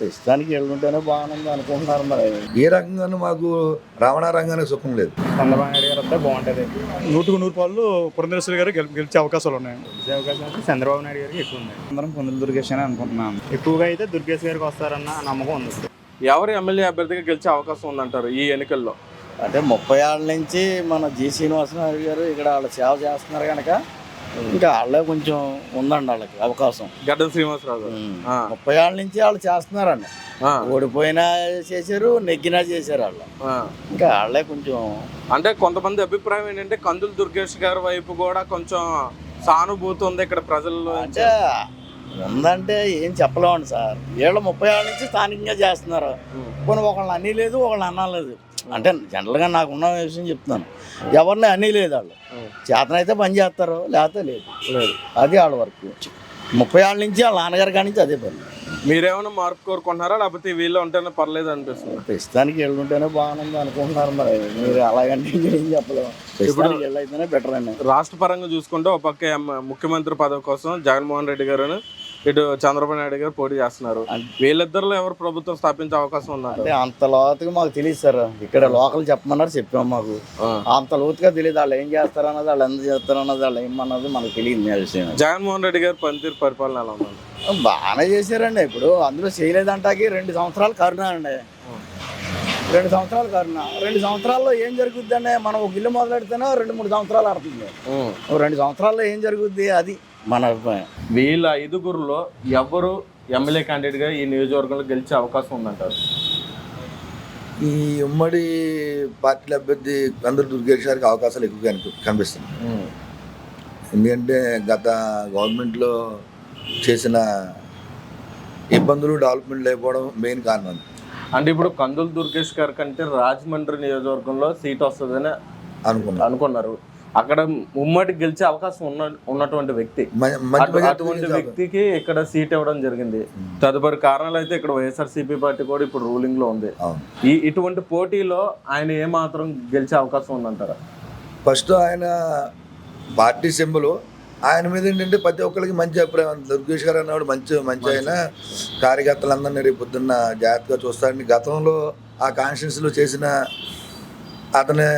ప్రస్తుతానికి వెళ్ళుంటేనే బాగుంది అనుకుంటున్నారు మరి. ఏ రకంగానూ మాకు రవాణా రంగానే సుఖం లేదు. చంద్రబాబు నాయుడు గారు వస్తే బాగుంటుంది. నూటుకు నూరు పాలు పురంధేశ్వరి గారు గెల్- గెలిచే అవకాశాలు ఉన్నాయి. గెలిచే అవకాశం అయితే చంద్రబాబు నాయుడు గారికి ఎక్కువ ఉంది. అందరం పొందలు దుర్గేష్ అనుకుంటున్నాం ఎక్కువగా అయితే దుర్గేష్ గారికి వస్తారన్న నమ్మకం ఉంది. ఎవరు ఎమ్మెల్యే అభ్యర్థిగా గెలిచే అవకాశం ఉందంటారు ఈ ఎన్నికల్లో? అంటే ముప్పై ఏళ్ళ నుంచి మన జి శ్రీనివాసరావు గారు ఇక్కడ వాళ్ళు సేవ చేస్తున్నారు కనుక ఇంకా వాళ్ళే కొంచెం ఉందండి వాళ్ళకి అవకాశం. గడ్డం శ్రీనివాసరావు. ముప్పై ఏళ్ళ నుంచి వాళ్ళు చేస్తున్నారండి. ఓడిపోయినా చేశారు నెగ్గినా చేశారు వాళ్ళు. ఇంకా వాళ్ళే కొంచెం అంటే కొంతమంది అభిప్రాయం ఏంటంటే కందులు దుర్గేష్ గారి వైపు కూడా కొంచెం సానుభూతి ఉంది ఇక్కడ ప్రజల్లో అంటే ఉందంటే ఏం చెప్పలేమండి సార్. వీళ్ళు ముప్పై ఏళ్ళ నుంచి స్థానికంగా చేస్తున్నారు. కొన్ని ఒకళ్ళని అన్నీ లేదు ఒకళ్ళని అన్నా లేదు అంటే జనరల్గా నాకున్న విషయం చెప్తున్నాను. ఎవరిని అన్నీ లేదు వాళ్ళు. చేతనైతే పని చేస్తారు లేకపోతే లేదు. లేదు. అది వాళ్ళ వర్క్. ముప్పై ఏళ్ళ నుంచి వాళ్ళ నాన్నగారి కాడి నుంచి అదే పని. మీరేమైనా మార్పు కోరుకుంటున్నారా? లేకపోతే వీళ్ళు ఉంటేనే పర్లేదు అనిపిస్తుంది. ప్రస్తుతానికి వెళ్ళుంటేనే బాగుంది అనుకుంటున్నారు మరి. మీరు అలాగంటే ఏం చెప్పలేము ప్రస్తుతానికి వెళ్ళైతేనే బెటర్ అండి రాష్ట్ర పరంగా చూసుకుంటే ఒక పక్క ముఖ్యమంత్రి పదవి కోసం జగన్మోహన్ రెడ్డి గారు ఇటు చంద్రబాబు నాయుడు గారు పోటీ చేస్తున్నారు. వీళ్ళిద్దరిలో ఎవరు ప్రభుత్వం స్థాపించే అవకాశం ఉందంట అంటే అంత లోతుగా మాకు తెలియదు సార్. ఇక్కడ లోకల్ చెప్పమన్నారు చెప్పాము మాకు. అంత లోతుగా తెలియదు వాళ్ళు ఏం చేస్తారన్నది వాళ్ళు ఎంత చేస్తారన్నది వాళ్ళు ఏమన్నది మనకు తెలియదు విషయం జగన్మోహన్ రెడ్డి గారి పనితీరు పరిపాలన ఎలా ఉందండి? బాగానే చేశారండి ఇప్పుడు. అందులో చేయలేదంటాకి రెండు సంవత్సరాలు కరుణ అండి. రెండు సంవత్సరాలు కరుణ. రెండు సంవత్సరాల్లో ఏం జరుగుద్ది మనం ఒక ఇల్లు మొదలెడితేనే రెండు మూడు సంవత్సరాలు ఆడుతుంది. రెండు సంవత్సరాల్లో ఏం జరుగుద్ది? అది. మన అభిప్రాయం. వీళ్ళ ఐదుగురులో ఎవరు ఎమ్మెల్యే క్యాండిడేట్గా ఈ నియోజకవర్గంలో గెలిచే అవకాశం ఉందంటారు? ఈ ఉమ్మడి పార్టీల అభ్యర్థి కందులు దుర్గేష్ గారికి అవకాశాలు ఎక్కువగా కనిపి- కనిపిస్తున్నాయి. ఎందుకంటే గత గవర్నమెంట్లో చేసిన ఇబ్బందులు డెవలప్మెంట్ లేకపోవడం మెయిన్ కారణం. అంటే ఇప్పుడు కందులు దుర్గేష్ గారి కంటే రాజమండ్రి నియోజకవర్గంలో సీట్ వస్తుందని అనుకున్నాను అనుకున్నారు. అక్కడ ఉమ్మడి గెలిచే అవకాశం ఉన్న ఉన్నటువంటి వ్యక్తి. అటువంటి వ్యక్తికి ఇక్కడ సీట్ ఇవ్వడం జరిగింది. తదుపరి కారణాలు అయితే ఇక్కడ వైఎస్ఆర్సీపీ పార్టీ కూడా ఇప్పుడు రూలింగ్లో ఉంది. ఈ ఇటువంటి పోటీలో ఆయన ఏ మాత్రం గెలిచే అవకాశం ఉందంటారా? ఫస్ట్ ఆయన పార్టీ సింబల్. ఆయన మీద ఏంటంటే ప్రతి ఒక్కరికి మంచి అభిప్రాయం. దుర్గేష్ గారు అన్నవాడు మంచి మంచి ఆయన. కార్యకర్తలందరినీ రేపు పొద్దున్న జాగ్రత్తగా చూస్తారని గతంలో ఆ కాన్స్టిట్యూన్సీలో చేసిన అతని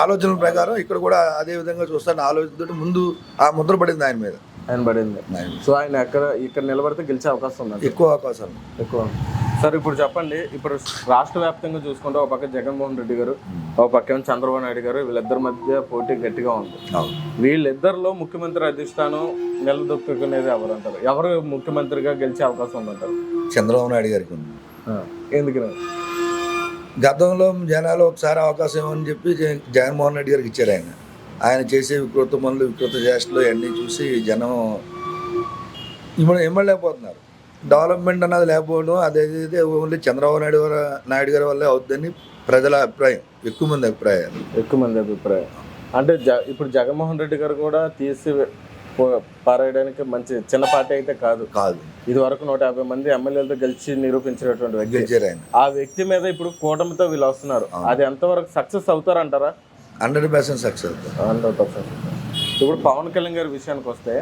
ఆలోచనల ప్రకారం ఇక్కడ కూడా అదే విధంగా చూస్తారని ఆలోచనతో ముందు ఆ ముద్ర పడింది ఆయన మీద. ఆయన పడింది. ఆయన సో ఆయన ఎక్కడ ఇక్కడ నిలబడితే గెలిచే అవకాశం ఉందంట ఎక్కువ అవకాశాలు ఎక్కువ. సార్ ఇప్పుడు చెప్పండి. ఇప్పుడు రాష్ట్ర వ్యాప్తంగా చూసుకుంటే ఒక పక్క జగన్మోహన్ రెడ్డి గారు ఒక పక్క చంద్రబాబు నాయుడు గారు వీళ్ళిద్దరి మధ్య పోటీ గట్టిగా ఉంది. వీళ్ళిద్దరిలో ముఖ్యమంత్రి అధిష్టానం నిలదొక్కునేది ఎవరు అంటారు? ఎవరు ముఖ్యమంత్రిగా గెలిచే అవకాశం ఉందంటారు చంద్రబాబు నాయుడు గారికి ఉంది. ఎందుకని గతంలో జనాలు ఒకసారి అవకాశం ఇవ్వని చెప్పి జగ- జగన్మోహన్ రెడ్డి గారికి ఇచ్చారు ఆయన. ఆయన చేసే వికృత పనులు వికృత చేష్టలు అన్నీ చూసి జనం ఇప్పుడు ఇమ్మలేకపోతున్నారు డెవలప్మెంట్ అన్నది లేకపోవడం అదేదైతే ఓన్లీ చంద్రబాబు నాయుడు గారు నాయుడు గారి వల్లే అవుతుందని ప్రజల అభిప్రాయం. ఎక్కువ మంది అభిప్రాయాలు. ఎక్కువ మంది అభిప్రాయం. అంటే జ ఇప్పుడు జగన్మోహన్ రెడ్డి గారు కూడా తీసి పారేయడానికి మంచి చిన్న పార్టీ అయితే కాదు. కాదు. ఇది వరకు నూట యాభై మంది ఎమ్మెల్యేలతో గెలిచి నిరూపించినటువంటి వ్యక్తి. గెలిచారు ఆయన ఆ వ్యక్తి మీద ఇప్పుడు కూటమితో వీళ్ళు వస్తున్నారు. అది ఎంతవరకు success అవుతారంటారా? Hundred percent success hundred percent. ఇప్పుడు పవన్ కళ్యాణ్ గారి విషయానికి వస్తే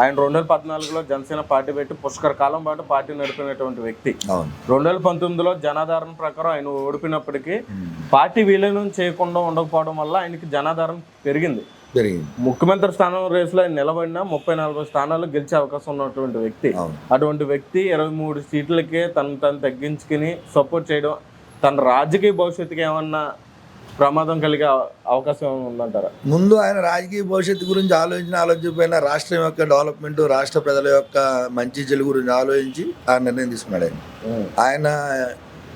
ఆయన రెండు వేల పద్నాలుగులో జనసేన పార్టీ పెట్టి పుష్కర కాలం పాటు పార్టీ నడిపినటువంటి వ్యక్తి. రెండు వేల పంతొమ్మిదిలో జనాధారణ ప్రకారం ఆయన ఓడిపోయినప్పటికీ పార్టీ విలీనం చేయకుండా ఉండకపోవడం వల్ల ఆయనకి జనాధారణ పెరిగింది. పెరిగింది ముఖ్యమంత్రి స్థానం రేసులో ఆయన నిలబడినా ముప్పై నలభై స్థానాలు గెలిచే అవకాశం ఉన్నటువంటి వ్యక్తి. అటువంటి వ్యక్తి ఇరవై మూడు సీట్లకే తను తను తగ్గించుకుని సపోర్ట్ చేయడం తన రాజకీయ భవిష్యత్తుకి ఏమన్నా ప్రమాదం కలిగే అవ- అవకాశం ఉందంటారా? ముందు ఆయన రాజకీయ భవిష్యత్తు గురించి ఆలోచించిన ఆలోచించకపోయినా రాష్ట్రం యొక్క డెవలప్మెంట్ రాష్ట్ర ప్రజల యొక్క మంచి చెడు గురించి ఆలోచించి ఆ నిర్ణయం తీసుకున్నాడు ఆయన. ఆయన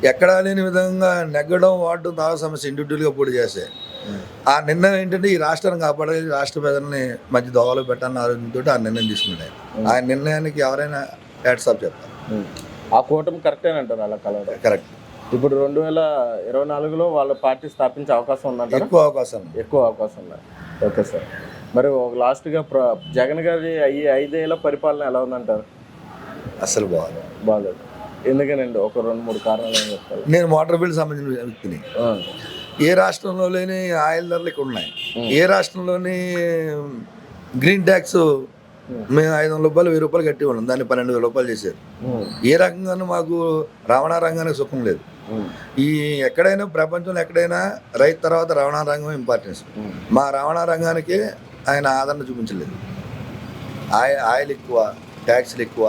ఎక్కడా లేని విధంగా నెగ్గడం వాడడం చాలా సమస్య ఇండివిజువల్గా పోటీ చేస్తే ఆ నిర్ణయం ఏంటంటే ఈ రాష్ట్రాన్ని కాపాడాలి రాష్ట్ర ప్రజల్ని మంచి దోవలో పెట్టాలని ఆలోచనతో ఆ నిర్ణయం తీసుకున్నాడు ఆయన. నిర్ణయానికి ఎవరైనా హ్యాట్సాప్ చెప్తారు ఆ కూటమి కరెక్టేనంటారు అలా కలవడం? కరెక్ట్ ఇప్పుడు రెండు వేల ఇరవై నాలుగులో వాళ్ళ పార్టీ స్థాపించే అవకాశం ఉందంటారా? ఎక్కువ అవకాశం ఉంది. ఎక్కువ అవకాశం ఉన్నాయి ఓకే సార్. మరి ఒక లాస్ట్గా ప్ర జగన్ గారి ఈ ఐదేళ్ళ పరిపాలన ఎలా ఉందంటారు? అస్సలు బాగాలి బాగాలేదు ఎందుకనండి? ఒక రెండు మూడు కారణాలు నేను మోటార్ బిల్ సంబంధించిన వ్యక్తిని. ఆ, ఏ రాష్ట్రంలో లేని ఆయిల్ ధరలు ఇక్కడ ఉన్నాయి. ఏ రాష్ట్రంలోని గ్రీన్ ట్యాక్స్ మేము ఐదు వందల రూపాయలు వెయ్యి రూపాయలు కట్టి ఉన్నాం. దాన్ని పన్నెండు వేల రూపాయలు చేశారు. ఏ రకంగానూ మాకు రవాణా రంగానికి సుఖం లేదు. ఈ ఎక్కడైనా ప్రపంచంలో ఎక్కడైనా రైతు తర్వాత రవాణా రంగం ఇంపార్టెన్స్ మా రవాణా రంగానికి ఆయన ఆదరణ చూపించలేదు. ఆయి ఆయిల్ ఎక్కువ ట్యాక్స్లు ఎక్కువ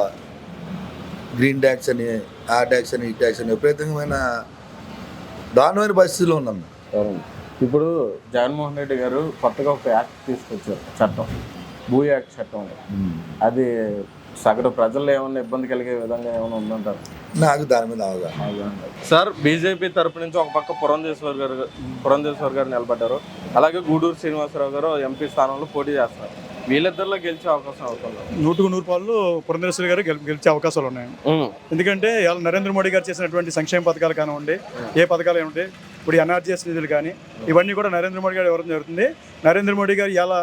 గ్రీన్ ట్యాక్స్ అని ఆ ట్యాక్స్ అని ఈ ట్యాక్స్ అని విపరీతమైన దారుణమైన పరిస్థితిలో ఉన్నాం. ఇప్పుడు జగన్మోహన్ రెడ్డి గారు కొత్తగా ఒక యాక్ట్ తీసుకొచ్చారు చట్టం భూ యాక్ట్ చట్టం. అది సగటు ప్రజల్లో ఏమన్నా ఇబ్బంది కలిగే విధంగా ఏమైనా ఉందంటారు? నాకు దాని మీద అవగాహన సార్ బీజేపీ తరపు నుంచి ఒక పక్క పురంధేశ్వర్ గారు పురంధేశ్వర్ గారు నిలబడ్డారు. అలాగే గూడూరు శ్రీనివాసరావు గారు ఎంపీ స్థానంలో పోటీ చేస్తున్నారు. వీళ్ళిద్దరిలో గెలిచే అవకాశం అవుతుంది నూటుకు నూరు పాలు పురంధేశ్వరి గారు గెల్- గెలిచే అవకాశాలు ఉన్నాయి. ఎందుకంటే ఇవాళ నరేంద్ర మోడీ గారు చేసినటువంటి సంక్షేమ పథకాలు కానివ్వండి ఏ పథకాలు ఏమిటి ఇప్పుడు ఎన్ఆర్జీఎస్ నిధులు కానీ ఇవన్నీ కూడా నరేంద్ర మోడీ గారు ఇవ్వడం జరుగుతుంది. నరేంద్ర మోడీ గారు ఎలా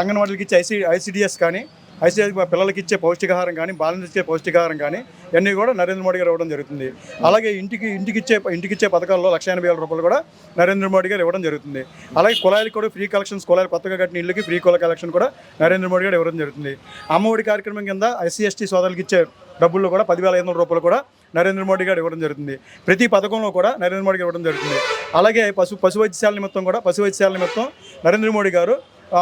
అంగన్వాడీలకి ఇచ్చే ఐసీ ఐసీడిఎస్ కానీ ఐసీఎస్ పిల్లలకి ఇచ్చే పౌష్టికాహారం కానీ బాలన్స్ ఇచ్చే పౌష్టికాహారం కానీ ఇవన్నీ కూడా నరేంద్ర మోడీ గారు ఇవ్వడం జరుగుతుంది. అలాగే ఇంటికి ఇంటికి ఇచ్చే ఇంటికి ఇచ్చే పథకాల్లో లక్ష ఎనభై వేల రూపాయలు కూడా నరేంద్ర మోడీ గారు ఇవ్వడం జరుగుతుంది. అలాగే కులాయిలకు కూడా ఫ్రీ కలెక్షన్స్ కుళాయిలు కొత్తగా కట్టిన ఇళ్ళకి ఫ్రీ కుల కలెక్షన్ కూడా నరేంద్ర మోడీ గారు ఇవ్వడం జరుగుతుంది. అమ్మఒడి కార్యక్రమం కింద ఎస్సీ ఎస్టీ సోదరులకు ఇచ్చే డబ్బుల్లో కూడా పదివేల ఐదు వందల రూపాయలు కూడా నరేంద్ర మోడీ గారు ఇవ్వడం జరుగుతుంది. ప్రతి పథకంలో కూడా నరేంద్ర మోడీ గారు ఇవ్వడం జరుగుతుంది. అలాగే పశు పశు వైద్యశాల నిమిత్తం కూడా పశు వైద్యశాల నిమిత్తం నరేంద్ర మోడీ గారు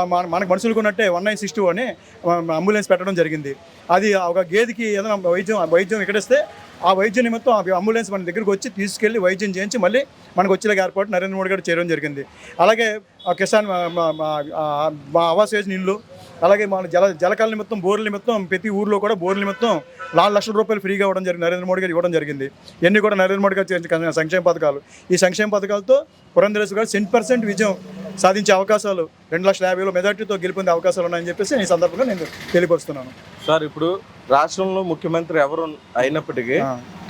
మన మనకు మనుషులకు ఉన్నట్టే వన్ నైన్ సిక్స్ టూ అని అంబులెన్స్ పెట్టడం జరిగింది. అది ఒక గేదెకి ఏదైనా వైద్యం వైద్యం ఇక్కడిస్తే ఆ వైద్యం నిమిత్తం ఆ అంబులెన్స్ మన దగ్గరికి వచ్చి తీసుకెళ్ళి వైద్యం చేయించి మళ్ళీ మనకు వచ్చేలాగా ఏర్పాటు నరేంద్ర మోడీ గారు చేయడం జరిగింది. అలాగే ఆ కిసాన్ మా- మా ఆవాస్ యోజన ఇల్లు అలాగే మన జల జలకాల నిమిత్తం బోర్ల నిమిత్తం ప్రతి ఊర్లో కూడా బోర్ల నిమిత్తం నాలుగు లక్షల రూపాయలు ఫ్రీగా ఇవ్వడం జరిగింది. నరేంద్ర మోడీ గారు ఇవ్వడం జరిగింది. ఇవన్నీ కూడా నరేంద్ర మోడీ గారు చేసిన సంక్షేమ పథకాలు. ఈ సంక్షేమ పథకాలతో పురంధరేశ్వర గారు సెంట్ పర్సెంట్ విజయం సాధించే అవకాశాలు రెండు లక్షల యాభై వేల మెజార్టీతో గెలుపొందే అవకాశాలు ఉన్నాయని చెప్పేసి ఈ సందర్భంగా నేను తెలియపరుస్తున్నాను. సార్ ఇప్పుడు రాష్ట్రంలో ముఖ్యమంత్రి ఎవరు అయినప్పటికీ.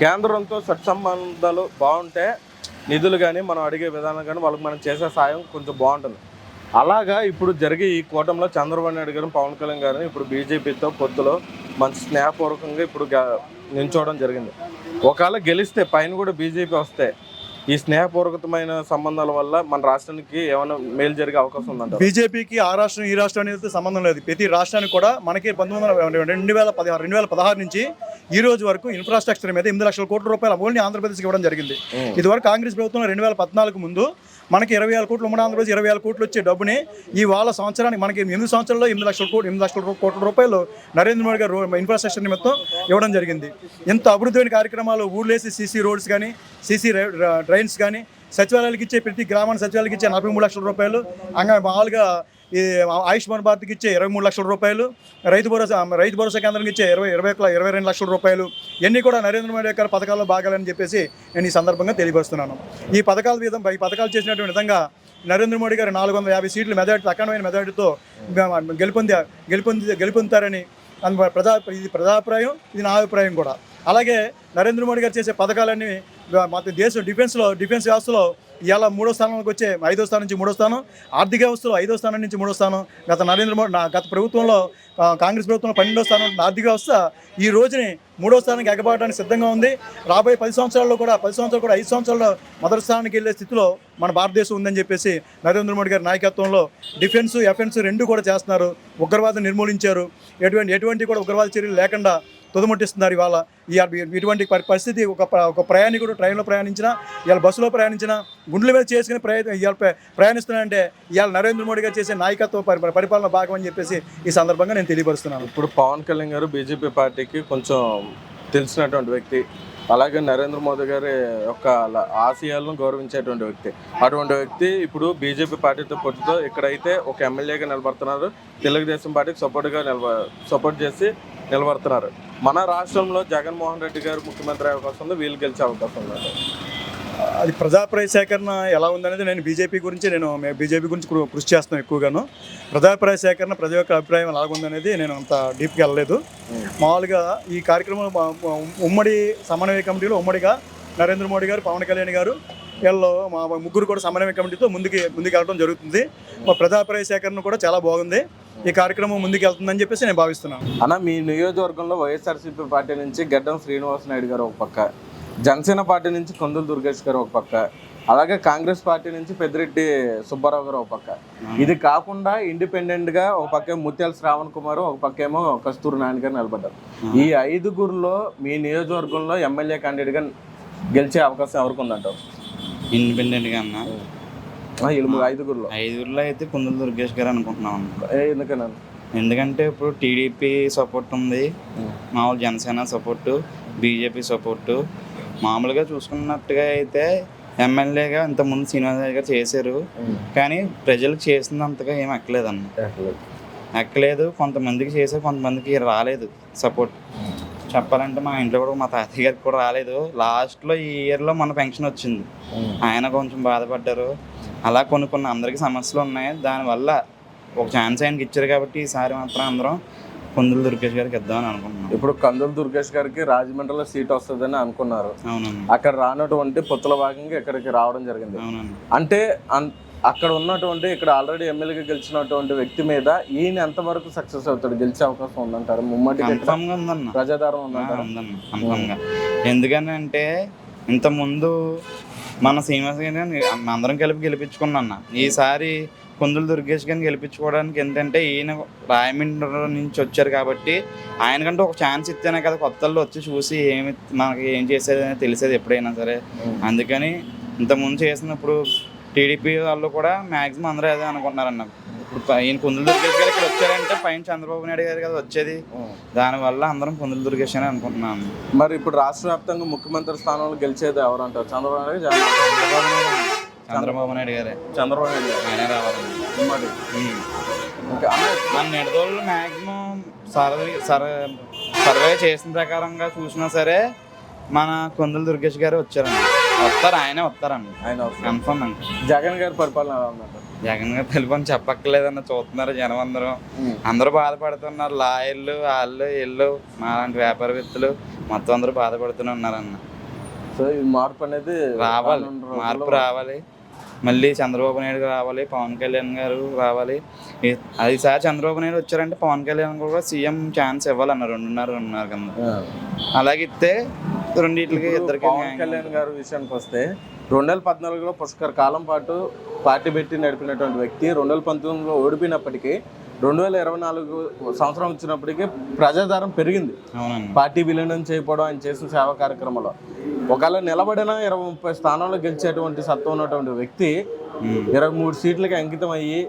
కేంద్రంతో సత్సంబంధాలు బాగుంటే నిధులు కానీ మనం అడిగే విధానం కానీ వాళ్ళకి మనం చేసే సాయం కొంచెం బాగుంటుంది. అలాగా ఇప్పుడు జరిగే ఈ కూటమిలో చంద్రబాబు నాయుడు గారు పవన్ కళ్యాణ్ గారు ఇప్పుడు బీజేపీతో పొత్తులో మంచి స్నేహపూర్వకంగా ఇప్పుడు నిల్చోవడం జరిగింది. ఒకవేళ గెలిస్తే పైన కూడా బీజేపీ వస్తే ఈ స్నేహపూర్వకమైన సంబంధాల వల్ల మన రాష్ట్రానికి ఏమైనా మేలు జరిగే అవకాశం ఉందంటారు? బీజేపీకి ఆ రాష్ట్రం ఈ రాష్ట్రం అనేది సంబంధం లేదు. ప్రతి రాష్ట్రానికి కూడా మనకి పంతొమ్మిది వందల రెండు వేల పదహారు రెండు వేల పదహారు నుంచి ఈ రోజు వరకు ఇన్ఫ్రాస్ట్రక్చర్ మీద ఎనిమిది లక్షల కోట్ల రూపాయలు ఓన్లీ ఆంధ్రప్రదేశ్కి ఇవ్వడం జరిగింది. ఇదివరకు కాంగ్రెస్ ప్రభుత్వం రెండు వేల పద్నాలుగు ముందు మనకి ఇరవై వేల కోట్లు ఉమ్మడి ఆంధ్రప్రదేశ్ ఇరవై ఆరు కోట్లు వచ్చే డబ్బుని ఈ వాళ్ళ సంవత్సరానికి మనకి ఎనిమిది సంవత్సరాల్లో ఎనిమిది లక్షల కోట్లు ఎనిమిది లక్షల కోట్ల రూపాయలు నరేంద్ర మోడీ గారు ఇన్ఫ్రాస్ట్రక్చర్ నిమిత్తం ఇవ్వడం జరిగింది. ఇంత అభివృద్ధి కార్యక్రమాలు ఊర్లేసి సీసీ రోడ్స్ కానీ సీసీ డ్రైన్స్ కానీ సచివాలయాలకు ఇచ్చే ప్రతి గ్రామానికి సచివాలయాలకు ఇచ్చే నలభై మూడు లక్షల రూపాయలు అంగ మామూలుగా ఈ ఆయుష్మాన్ భారత్కి ఇచ్చే ఇరవై మూడు లక్షల రూపాయలు రైతు భరోసా రైతు భరోసా కేంద్రానికి ఇచ్చే ఇరవై ఇరవై ఇరవై రెండు లక్షల రూపాయలు ఇవన్నీ కూడా నరేంద్ర మోడీ యొక్క పథకాల్లో భాగాలని చెప్పేసి నేను ఈ సందర్భంగా తెలియపరుస్తున్నాను. ఈ పథకాల విధం ఈ పథకాలు చేసినటువంటి విధంగా నరేంద్ర మోడీ గారు నాలుగు వందల యాభై సీట్లు మెజార్టీ అఖండమైన మెజార్టీతో గెలుపొంది గెలుపొంది గెలుపొందుతారని ప్రజా ఇది ప్రజాభిప్రాయం ఇది నా అభిప్రాయం కూడా. అలాగే నరేంద్ర మోడీ గారు చేసే పథకాలన్నీ మొత్తం దేశం డిఫెన్స్లో డిఫెన్స్ వ్యవస్థలో ఇవాళ మూడో స్థానంలోకి వచ్చే ఐదో స్థానం నుంచి మూడో స్థానం ఆర్థిక వ్యవస్థలో ఐదో స్థానం నుంచి మూడో స్థానం గత నరేంద్ర మోడీ నా గత ప్రభుత్వంలో కాంగ్రెస్ ప్రభుత్వంలో పన్నెండో స్థానం ఆర్థిక వ్యవస్థ ఈ రోజుని మూడో స్థానానికి ఎగబాయడానికి సిద్ధంగా ఉంది. రాబోయే పది సంవత్సరాల్లో కూడా పది సంవత్సరాలు కూడా ఐదు సంవత్సరాల్లో మొదటి స్థానానికి వెళ్ళే స్థితిలో మన భారతదేశం ఉందని చెప్పేసి నరేంద్ర మోడీ గారి నాయకత్వంలో డిఫెన్స్ ఎఫెన్స్ రెండు కూడా చేస్తున్నారు. ఉగ్రవాదం నిర్మూలించారు. ఎటువంటి ఎటువంటి కూడా ఉగ్రవాద చర్యలు లేకుండా తుదముట్టిస్తున్నారు ఇవాళ. ఇటువంటి పరిస్థితి ఒక ఒక ప్రయాణికుడు ట్రైన్లో ప్రయాణించినా ఇవాళ బస్సులో ప్రయాణించినా గుండెల మీద చేసుకుని ప్రయత్నం ఇవాళ ప్ర- ప్రయాణిస్తున్నానంటే ఇవాళ నరేంద్ర మోడీ గారు చేసే నాయకత్వ పరిపాలన భాగం అని చెప్పేసి ఈ సందర్భంగా నేను తెలియపరుస్తున్నాను. ఇప్పుడు పవన్ కళ్యాణ్ గారు బీజేపీ పార్టీకి కొంచెం తెలిసినటువంటి వ్యక్తి. అలాగే నరేంద్ర మోదీ గారి యొక్క ఆశయాలను గౌరవించేటువంటి వ్యక్తి. అటువంటి వ్యక్తి ఇప్పుడు బీజేపీ పార్టీతో పొత్తుతో ఇక్కడైతే ఒక ఎమ్మెల్యేగా నిలబడుతున్నారు. తెలుగుదేశం పార్టీకి సపోర్ట్గా నిలబ సపోర్ట్ చేసి నిలబడుతున్నారు. మన రాష్ట్రంలో జగన్మోహన్ రెడ్డి గారు ముఖ్యమంత్రి అయ్యే అవకాశం ఉంది. వీళ్ళు గెలిచే అవకాశం ఉంది. అది ప్రజాప్రాయ సేకరణ ఎలా ఉందనేది నేను బీజేపీ గురించి నేను బీజేపీ గురించి కృషి చేస్తున్నాను ఎక్కువగాను. ప్రజాప్రాయ సేకరణ ప్రజల యొక్క అభిప్రాయం ఎలా ఉందనేది నేను అంత డీప్గా వెళ్ళలేదు. మామూలుగా ఈ కార్యక్రమం ఉమ్మడి సమన్వయ కమిటీలో ఉమ్మడిగా నరేంద్ర మోడీ గారు పవన్ కళ్యాణ్ గారు వీళ్ళు మా ముగ్గురు కూడా సమన్వయ కమిటీతో ముందుకి ముందుకు వెళ్ళడం జరుగుతుంది. మా ప్రజాప్రాయ సేకరణ కూడా చాలా బాగుంది. ఈ కార్యక్రమం ముందుకు వెళ్తుందని చెప్పేసి నేను భావిస్తున్నాను. అన్న మీ నియోజకవర్గంలో వైఎస్ఆర్సీపీ పార్టీ నుంచి గడ్డం శ్రీనివాస నాయుడు గారు ఒక పక్క. జనసేన పార్టీ నుంచి కొందుల దుర్గేష్ గారు ఒక పక్క అలాగే కాంగ్రెస్ పార్టీ నుంచి పెద్దిరెడ్డి సుబ్బారావు గారు ఒక పక్క. ఇది కాకుండా ఇండిపెండెంట్గా ఒక పక్క ముత్యాల శ్రావణ్ కుమార్ ఒక పక్క ఏమో కస్తూరి నారాయణ గారు నిలబడ్డారు. ఈ ఐదుగురులో మీ నియోజకవర్గంలో ఎమ్మెల్యే క్యాండిడేట్గా గెలిచే అవకాశం ఎవరికి ఉందంటారు ఇండిపెండెంట్గా అన్న? వీళ్ళు ఐదుగురులో. ఐదుగురిలో అయితే కుందల దుర్గేష్ గారు అనుకుంటున్నాం ఎందుకన్నా ఎందుకంటే ఇప్పుడు టీడీపీ సపోర్ట్ ఉంది మామూలు జనసేన సపోర్టు బీజేపీ సపోర్టు మామూలుగా చూసుకున్నట్టుగా అయితే ఎమ్మెల్యేగా ఇంతకుముందు శ్రీనివాస గారు చేశారు. కానీ ప్రజలకు చేసినంతగా ఏం ఎక్కలేదన్న ఎక్కలేదు. కొంతమందికి చేశారు కొంతమందికి రాలేదు సపోర్ట్. చెప్పాలంటే మా ఇంట్లో కూడా మా తాతయ్య గారికి కూడా రాలేదు. లాస్ట్లో ఈ ఇయర్లో మన పెన్షన్ వచ్చింది. ఆయన కొంచెం బాధపడ్డారు. అలా కొన్ని కొన్ని అందరికీ సమస్యలు ఉన్నాయి. దానివల్ల ఒక ఛాన్స్ ఆయనకి ఇచ్చారు కాబట్టి ఈసారి మాత్రం అందరం కుందులు దుర్గేష్ గారికి ఇద్దామని అనుకుంటున్నాం. ఇప్పుడు కందుల దుర్గేష్ గారికి రాజమండ్రిలో సీట్ వస్తుందని అనుకున్నారు. అక్కడ రానటువంటి పొత్తుల భాగంగా ఇక్కడికి రావడం జరిగింది. అంటే అక్కడ ఉన్నటువంటి ఇక్కడ ఆల్రెడీ ఎమ్మెల్యేగా గెలిచినటువంటి వ్యక్తి మీద ఈయన ఎంతవరకు సక్సెస్ అవుతాడు? గెలిచే అవకాశం ఉందంటారు? ముమ్మటి ప్రజాదారం ఉందంటారు? ఎందుకని అంటే ఇంత ముందు మన శ్రీనివాస్ గారిని అందరం కలిపి గెలిపించుకున్నా ఈసారి కుందులు దుర్గేష్ గారిని గెలిపించుకోవడానికి ఏంటంటే ఈయన రాయమండ్రి నుంచి వచ్చారు కాబట్టి ఆయనకంటే ఒక ఛాన్స్ ఇస్తేనే కదా కొత్త వాళ్ళు వచ్చి చూసి ఏమి మనకి ఏం చేసేది అనేది తెలిసేది ఎప్పుడైనా సరే. అందుకని ఇంతకుముందు చేసినప్పుడు టీడీపీ వాళ్ళు కూడా మాక్సిమం అందరూ అదే అనుకుంటున్నారన్న ఇప్పుడు ప- ఈయన కుందులు దుర్గేష్ గారు ఇక్కడ వచ్చారంటే పైన చంద్రబాబు నాయుడు గారు కదా వచ్చేది. దానివల్ల అందరం కుందులు దుర్గేష్ అని అనుకుంటున్నాను మరి ఇప్పుడు రాష్ట్ర వ్యాప్తంగా ముఖ్యమంత్రి స్థానంలో గెలిచేది ఎవరు అంటారు చంద్రబాబు నాయుడు. చంద్రబాబు నాయుడు గారే. చంద్రబాబు నాయుడు. ఆయనే రావాలండి. ఉమ్. ఇంకా మన Nidadavolu maximum survey sir survey చేసిన ప్రకారంగా చూసినా సరే మన కొందలు దుర్గేష్ గారు వచ్చారండి. వస్తారు ఆయనే వస్తారండి. ఆయన. కన్ఫర్మ్ అండి. జగన్ గారి పరిపాలన ఎలా ఉందంటారు జగన్ గారు తెలుపని చెప్పక్కర్లేదన్న చూస్తున్నారు జనం అందరూ. అందరూ బాధపడుతున్నారు లాయర్లు వాళ్ళు వీళ్ళు మాలాంటి వ్యాపారవేత్తలు మొత్తం అందరూ బాధపడుతూనే ఉన్నారన్న. సో ఈ మార్పు అనేది రావాలి. మార్పు రావాలి. మళ్ళీ చంద్రబాబు నాయుడు రావాలి పవన్ కళ్యాణ్ గారు రావాలి. సార్ చంద్రబాబు నాయుడు వచ్చారంటే పవన్ కళ్యాణ్ కూడా సీఎం ఛాన్స్ ఇవ్వాలన్న రెండున్నర రెండున్నర ఆ. అలాగే ఇస్తే రెండింటికి ఇద్దరికి పవన్ కళ్యాణ్ గారి విషయానికి వస్తే రెండు వేల పద్నాలుగులో పుష్కర కాలం పాటు పార్టీ పెట్టి నడిపినటువంటి వ్యక్తి రెండు వేల పంతొమ్మిదిలో ఓడిపోయినప్పటికీ రెండు వేల ఇరవై నాలుగు సంవత్సరం వచ్చినప్పటికీ ప్రజాదారం పెరిగింది. పార్టీ విలీనం చేయకపోవడం ఆయన చేసిన సేవా కార్యక్రమంలో. ఒకవేళ నిలబడిన ఇరవై ముప్పై స్థానాల్లో గెలిచేటువంటి సత్తా ఉన్నటువంటి వ్యక్తి. ఇరవై మూడు సీట్లకి అంకితం అయ్యి.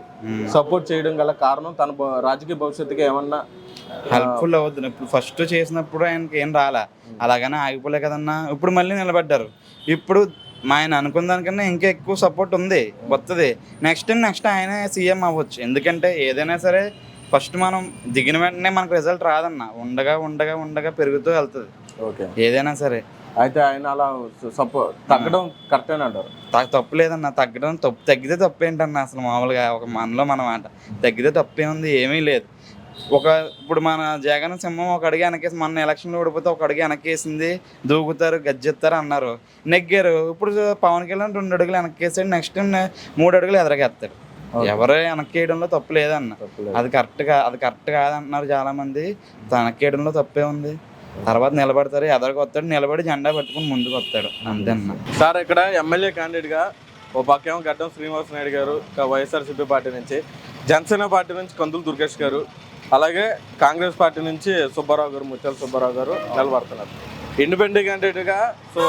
సపోర్ట్ చేయడం గల కారణం తన రాజకీయ భవిష్యత్తుకి ఏమన్నా హెల్ప్ఫుల్ అవుతుంది ఇప్పుడు ఫస్ట్ చేసినప్పుడు ఆయనకి ఏం రాలా? అలాగనే ఆగిపోలే కదన్నా? ఇప్పుడు మళ్ళీ నిలబడ్డారు. ఇప్పుడు మా ఆయన అనుకున్న దానికన్నా ఇంకా ఎక్కువ సపోర్ట్ ఉంది వస్తుంది నెక్స్ట్ నెక్స్ట్ ఆయన సీఎం అవ్వచ్చు. ఎందుకంటే ఏదైనా సరే ఫస్ట్ మనం దిగిన వెంటనే మనకు రిజల్ట్ రాదన్న. ఉండగా ఉండగా ఉండగా పెరుగుతూ వెళ్తుంది. ఓకే ఏదైనా సరే. అయితే ఆయన అలా సపోర్ట్ తగ్గడం కరెక్ట్ అంటారు. తప్పు లేదన్న. తగ్గడం తప్పు తగ్గితే తప్పు ఏంటన్న అసలు మామూలుగా ఒక మనలో మన మాట. తగ్గితే తప్పే ఉంది ఏమీ లేదు. ఒక ఇప్పుడు మన జగన్ సింహం ఒక అడిగి వెనకేసి మొన్న ఎలక్షన్లో ఓడిపోతే ఒక అడిగి వెనకేసింది దూకుతారు గజ్జెత్తారు అన్నారు. నెగ్గారు. ఇప్పుడు పవన్ కళ్యాణ్ రెండు అడుగులు వెనక్కేసాడు నెక్స్ట్ మూడు అడుగులు ఎదరగేస్తాడు. ఎవరు వెనక్కేయడంలో తప్పు లేదన్న. అది కరెక్ట్ కా అది కరెక్ట్ కాదంటున్నారు చాలా మంది వెనక్కేయడంలో తప్పే ఉంది. తర్వాత నిలబడతారు ఎదరికి వస్తాడు నిలబడి జెండా పట్టుకుని ముందుకు వస్తాడు అంతే అన్న సార్ ఇక్కడ ఎమ్మెల్యే క్యాండిడేట్గా ఓ పక్కేమో గడ్డం శ్రీనివాస నాయుడు గారు ఇక వైఎస్ఆర్సీపీ పార్టీ నుంచి జనసేన పార్టీ నుంచి కందులు దుర్గేష్ గారు అలాగే కాంగ్రెస్ పార్టీ నుంచి సుబ్బారావు గారు ముత్యాల సుబ్బారావు గారు నిలబడుతున్నారు. ఇండిపెండెంట్ క్యాండిడేట్గా సో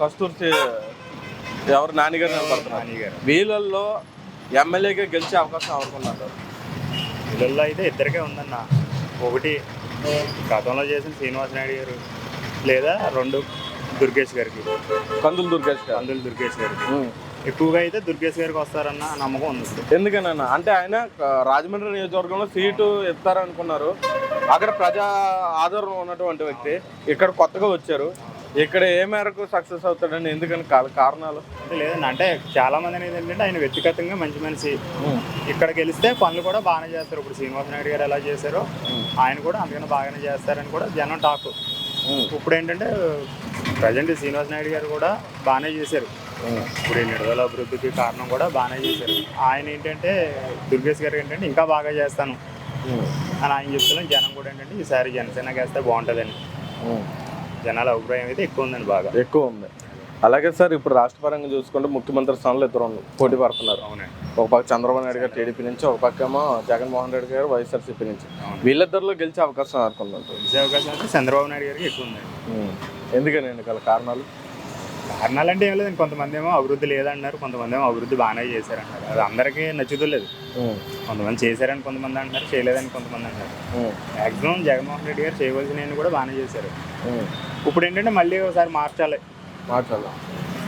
కస్తూర్ ఎవరు నాని గారు నిలబడుతున్నారు. వీళ్ళల్లో ఎమ్మెల్యేగా గెలిచే అవకాశం ఎవరికి వీళ్ళల్లో అయితే ఇద్దరికే ఉందన్న. ఒకటి గతంలో చేసిన శ్రీనివాస నాయుడు గారు లేదా రెండు దుర్గేష్ గారికి. కందులు దుర్గేష్ అందులో దుర్గేష్ గారికి. ఎక్కువగా అయితే దుర్గేష్ గారికి వస్తారన్న నమ్మకం ఉంది. ఎందుకనన్నా? అంటే ఆయన రాజమండ్రి నియోజకవర్గంలో సీటు ఇస్తారనుకున్నారు అక్కడ ప్రజా ఆదరణ ఉన్నటువంటి వ్యక్తి. ఇక్కడ కొత్తగా వచ్చారు. ఇక్కడ ఏ మేరకు సక్సెస్ అవుతాడని ఎందుకని కారణాలు? అంటే లేదన్న అంటే చాలా మంది అనేది ఏంటంటే ఆయన వ్యక్తిగతంగా మంచి మనిషి. ఇక్కడ గెలిస్తే పనులు కూడా బాగానే చేస్తారు. ఇప్పుడు శ్రీనివాస నాయుడు గారు ఎలా చేశారో ఆయన కూడా అందుకని బాగానే చేస్తారని కూడా జనం టాక్. ఇప్పుడు ఏంటంటే ప్రజెంట్ శ్రీనివాస నాయుడు గారు కూడా బాగానే చేశారు. ఇప్పుడు ఈ నిడదల అభివృద్ధికి కారణం కూడా బాగానే చేశారు. ఆయన ఏంటంటే దుర్గేష్ గారు ఏంటంటే ఇంకా బాగా చేస్తాను. అని ఆయన చెప్తున్నాం జనం కూడా ఏంటంటే ఈసారి జనసేనకి వేస్తే బాగుంటుందని. జనాల అభిప్రాయం అయితే ఎక్కువ ఉందండి బాగా. ఎక్కువ ఉంది. అలాగే సార్ ఇప్పుడు రాష్ట్ర పరంగా చూసుకుంటే ముఖ్యమంత్రి స్థానంలో ఇద్దరు ఉన్నారు, పోటీ పడుతున్నారు. అవునండి. ఒక పక్క చంద్రబాబు నాయుడు గారు టీడీపీ నుంచి ఒక పక్క ఏమో జగన్మోహన్ రెడ్డి గారు వైఎస్ఆర్సీపీ నుంచి. వీళ్ళిద్దరిలో గెలిచే అవకాశం అనుకుందంట గెలిచే అవకాశం అయితే చంద్రబాబు నాయుడు గారికి ఎక్కువ ఉందండి. ఎందుకనండి గల కారణాలు? కారణాలు అంటే ఏం లేదండి. కొంతమంది ఏమో అభివృద్ధి లేదన్నారు కొంతమంది ఏమో అభివృద్ధి బాగానే చేశారన్నారు అది అందరికీ నచ్చుతులేదు. కొంతమంది చేశారని కొంతమంది అంటున్నారు చేయలేదని కొంతమంది అంటారు మ్యాక్సిమం జగన్మోహన్ రెడ్డి గారు చేయవలసినవి కూడా బాగానే చేశారు. ఇప్పుడు ఏంటంటే మళ్ళీ ఒకసారి మార్చాలి. మాట్లాడాలి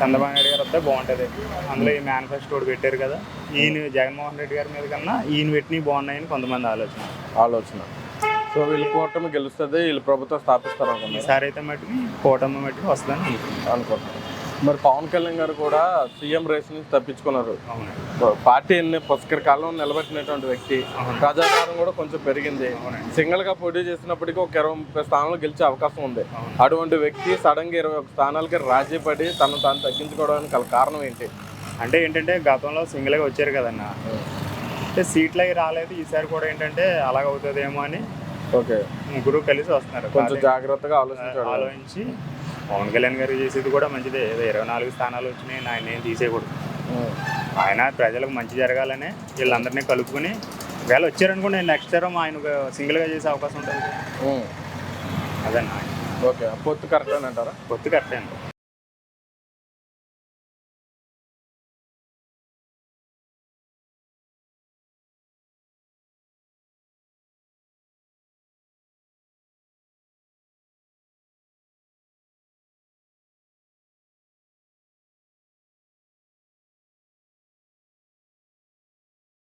చంద్రబాబు నాయుడు గారు వస్తే బాగుంటుంది. అందులో ఈ మేనిఫెస్టో పెట్టారు కదా. ఈయన జగన్మోహన్ రెడ్డి గారి మీద కన్నా ఈయన పెట్టినవి బాగున్నాయని కొంతమంది ఆలోచన. ఆలోచన. సో వీళ్ళు కూటమి గెలుస్తుంది వీళ్ళు ప్రభుత్వం స్థాపిస్తారు అనుకున్నారు ఈసారి అయితే మట్టుకు కూటమి మట్టుకు వస్తుందని అనుకుంటున్నాను. అనుకుంటున్నారు మరి పవన్ కళ్యాణ్ గారు కూడా సీఎం రేస్ నుంచి తప్పించుకున్నారు. పార్టీని పుష్కర కాలం నిలబెట్టినటువంటి వ్యక్తి ప్రజాదరణ కూడా కొంచెం పెరిగింది. సింగిల్గా పోటీ చేసినప్పటికీ ఒక ఇరవై ముప్పై స్థానాలు గెలిచే అవకాశం ఉంది. అటువంటి వ్యక్తి సడన్గా ఇరవై ఒక స్థానాలకి రాజీ పడి తను తాను తగ్గించుకోవడానికి గల కారణం ఏంటి? అంటే ఏంటంటే గతంలో సింగిల్గా వచ్చారు కదన్న. అంటే సీట్లు అవి రాలేదు ఈసారి కూడా ఏంటంటే అలాగ అవుతుందేమో అని ఓకే. ముగ్గురు కలిసి వస్తున్నారు. కొంచెం జాగ్రత్తగా ఆలోచించాడు ఆలోచించి పవన్ కళ్యాణ్ గారు చేసేది కూడా మంచిదే. ఏదో ఇరవై నాలుగు స్థానాలు వచ్చినాయి ఆయన ఏం తీసేయకూడదు. ఆయన ప్రజలకు మంచి జరగాలని వీళ్ళందరినీ కలుపుకొని ఒకవేళ వచ్చారనుకోండి నెక్స్ట్ తరం ఆయన సింగిల్గా చేసే అవకాశం ఉంటుంది. అదన్న ఓకే. పొత్తు కరెక్ట్ అని అంటారా? పొత్తు కరెక్ట్ అండి.